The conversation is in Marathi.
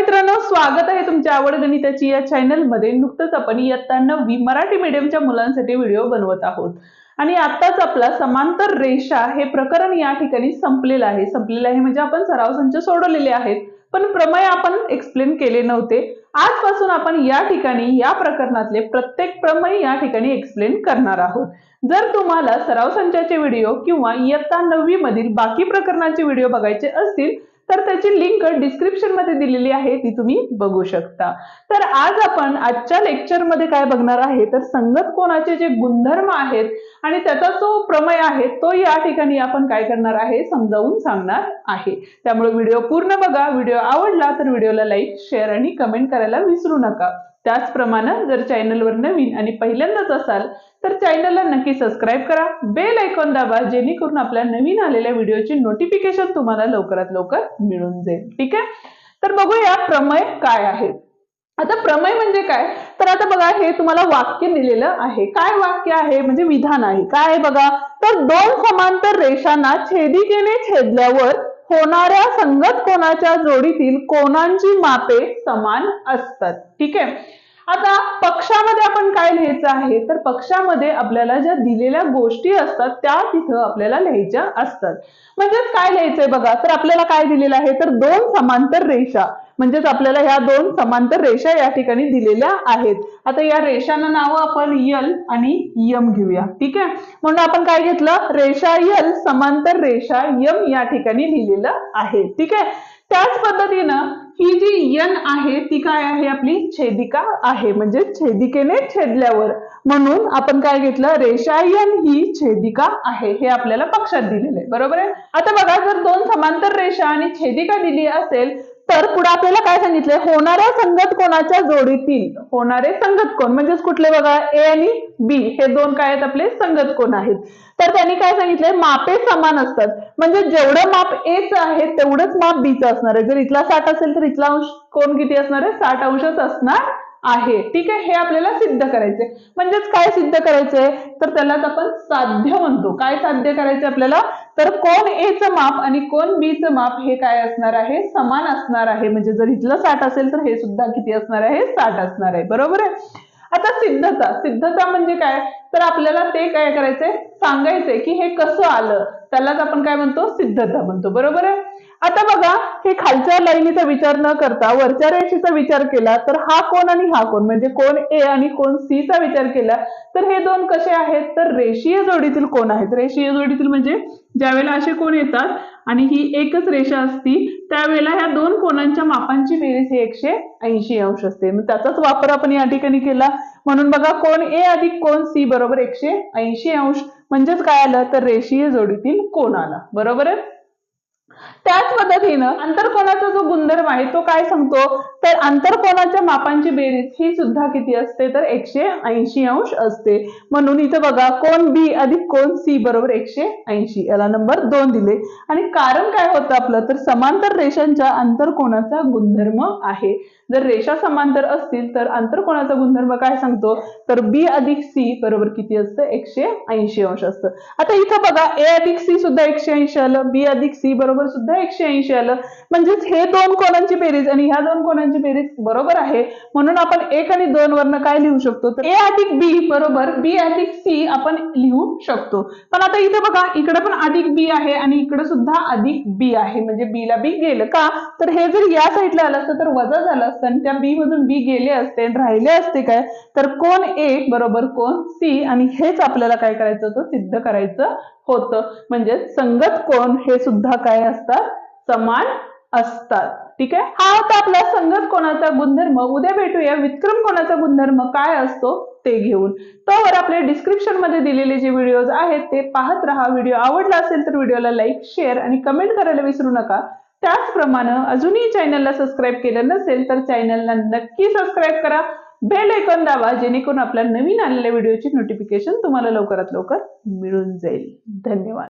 मित्रांनो स्वागत आहे तुमच्या आवड गणिताची या चॅनलमध्ये नुकतंच आपण इयत्ता नववी मराठी मीडियमच्या मुलांसाठी व्हिडिओ बनवत आहोत. आणि आताच आपला समांतर रेषा हे प्रकरण या ठिकाणी संपलेलं आहे. संपलेलं आहे म्हणजे आपण सराव संच सोडवलेले आहेत. पण प्रमेय आपण एक्सप्लेन केले नव्हते. आजपासून आपण या ठिकाणी या प्रकरणातले प्रत्येक प्रमेय या ठिकाणी एक्सप्लेन करणार आहोत. जर तुम्हाला सराव संचाचे व्हिडिओ किंवा इयत्ता नववी मधील बाकी प्रकरणाचे व्हिडिओ बघायचे असतील तर त्याची लिंक डिस्क्रिप्शनमध्ये दिलेली आहे ती तुम्ही बघू शकता. तर आज आपण आजच्या लेक्चरमध्ये काय बघणार आहे? तर संगत कोणाचे जे गुणधर्म आहेत आणि त्याचा जो प्रमय आहे तो या ठिकाणी आपण काय करणार आहे समजावून सांगणार आहे. त्यामुळे व्हिडिओ पूर्ण बघा. व्हिडिओ आवडला तर व्हिडिओला लाईक शेअर आणि कमेंट करायला विसरू नका. त्याचप्रमाणे जर चॅनलवर नवीन आणि पहिल्यांदाच असाल तर चॅनलला नक्की सबस्क्राईब करा. बेल ऐकॉन दाबा जेणेकरून आपल्या नवीन आलेल्या व्हिडिओची नोटिफिकेशन तुम्हाला लवकरात लवकर मिळून जाईल. ठीक आहे? तर बघूया प्रमेय काय आहे. आता प्रमेय म्हणजे काय? तर आता बघा हे तुम्हाला वाक्य दिलेलं आहे. काय वाक्य आहे? म्हणजे विधान आहे. काय आहे बघा? तर दोन समांतर रेषांना छेदिकेने छेदल्यावर होणाऱ्या संगत कोणाच्या जोडीतील कोणांची मापे समान असतात? ठीक आहे. आता पक्षामध्ये आपण काय लिहायचं आहे? तर पक्षामध्ये आपल्याला ज्या दिलेल्या गोष्टी असतात त्या तिथं आपल्याला लिहायच्या असतात. म्हणजेच काय लिहायचंय बघा? तर आपल्याला काय दिलेलं आहे? तर दोन समांतर रेषा. म्हणजेच आपल्याला ह्या दोन समांतर रेषा या ठिकाणी दिलेल्या आहेत. आता या रेषांना नाव आपण यल आणि यम घेऊया. ठीक आहे? म्हणून आपण काय घेतलं? रेषा यल समांतर रेषा यम या ठिकाणी लिहिलेलं आहे. ठीक आहे? त्याच पद्धतीनं ही जी यन आहे ती काय आहे आपली? छेदिका आहे. म्हणजे छेदिकेने छेदल्यावर. म्हणून आपण काय घेतलं? रेषायन ही छेदिका आहे. हे आपल्याला पक्षात दिलेलं आहे. बरोबर आहे? आता बघा जर दोन समांतर रेषा आणि छेदिका दिली असेल तर पुढे आपल्याला काय सांगितलंय? होणाऱ्या संगत कोणाच्या जोडीतील? होणारे संगत कोण? म्हणजेच कुठले बघा? ए आणि बी हे दोन काय आहेत आपले? संगत कोण आहेत? तर त्यांनी काय सांगितलंय? मापे समान असतात. म्हणजे जेवढं माप एच आहे तेवढंच माप बीचं असणार आहे. जर इथला साठ असेल तर इथला अंश कोण किती असणार आहे? साठ अंशच असणार आहे. ठीक आहे? हे आपल्याला सिद्ध करायचे म्हणजेच काय सिद्ध करायचंय? तर त्यालाच आपण साध्य म्हणतो. काय साध्य करायचं आपल्याला? तर कोण एचं माप आणि कोण बीचं माप हे काय असणार आहे? समान असणार आहे. म्हणजे जर इथलं साठ असेल तर हे सुद्धा किती असणार आहे? साठ असणार आहे. बरोबर आहे? आता सिद्धता. सिद्धता म्हणजे काय? तर आपल्याला ते काय करायचंय? सांगायचंय की हे कसं आलं? त्यालाच आपण काय म्हणतो? सिद्धता म्हणतो. बरोबर आहे? आता बघा हे खालच्या लाईनीचा विचार न करता वरच्या रेषेचा विचार केला तर हा कोण आणि हा कोण म्हणजे कोण ए आणि कोण सी चा विचार केला तर हे दोन कसे आहेत? तर रेषीय जोडीतील कोण आहेत. रेषीय जोडीतील म्हणजे ज्यावेळेला असे कोण येतात आणि ही एकच रेषा असती त्यावेळेला ह्या दोन कोणांच्या मापांची बेरीज ही एकशे ऐंशी अंश असते. मग त्याचाच वापर आपण या ठिकाणी केला. म्हणून बघा कोण ए अधिक कोण सी बरोबर एकशे ऐंशी अंश. म्हणजेच काय आलं? तर रेषीय जोडीतील कोण आला. बरोबर आहे? त्याच पद्धतीनं आंतरकोणाचा जो गुणधर्म आहे तो काय सांगतो? तर आंतरकोणाच्या मापांची बेरीज ही सुद्धा किती असते? तर एकशे ऐंशी अंश असते. म्हणून इथं बघा कोण बी अधिक कोण सी बरोबर एकशे ऐंशी. याला नंबर दोन दिले. आणि कारण काय होतं आपलं? तर समांतर रेषांच्या आंतरकोणाचा गुणधर्म आहे. जर रेषा समांतर असतील तर आंतरकोणाचा गुणधर्म काय सांगतो? तर बी अधिक सी बरोबर किती असतं? एकशे ऐंशी अंश असतं. आता इथं बघा ए अधिक सी सुद्धा एकशे ऐंशी आलं. बी अधिक सी बरोबर सुद्धा एकशे ऐंशी आलं. म्हणजेच हे दोन कोणांची बेरीज आणि ह्या दोन कोणांची बेरीज बरोबर आहे. म्हणून आपण एक आणि दोन वरनं काय लिहू शकतो? तर ए अधिक बी बरोबर बी अधिक सी आपण लिहू शकतो. पण आता इथे बघा इकडे पण अधिक बी आहे आणि इकडे सुद्धा अधिक बी आहे. म्हणजे बी ला बी गेलं का? तर हे जर या साईडला आलं असतं तर वजा झालं असतं आणि त्या बी मधून बी गेले असते आणि राहिले असते काय? तर कोण ए बरोबर कोण सी आणि हेच आपल्याला काय करायचं होतं? सिद्ध करायचं होतं. म्हणजे संगत कोण? हे सुद्धा काय असतात समान असतात. ठीक आहे? हा होता आपला संगत कोणाचा गुणधर्म. उद्या भेटूया. विक्रम कोणाचा गुणधर्म काय असतो ते घेऊन. तोवर आपल्या डिस्क्रिप्शनमध्ये दिलेले जे व्हिडिओज आहेत ते पाहत राहा. व्हिडिओ आवडला असेल तर व्हिडिओला लाईक शेअर आणि कमेंट करायला विसरू नका. त्याचप्रमाणे अजूनही चॅनलला सबस्क्राईब केलं नसेल तर चॅनलला नक्की सबस्क्राईब करा. बेल ऐकून दाबा जेणेकरून आपल्या नवीन आलेल्या व्हिडिओची नोटिफिकेशन तुम्हाला लवकरात लवकर मिळून जाईल. धन्यवाद.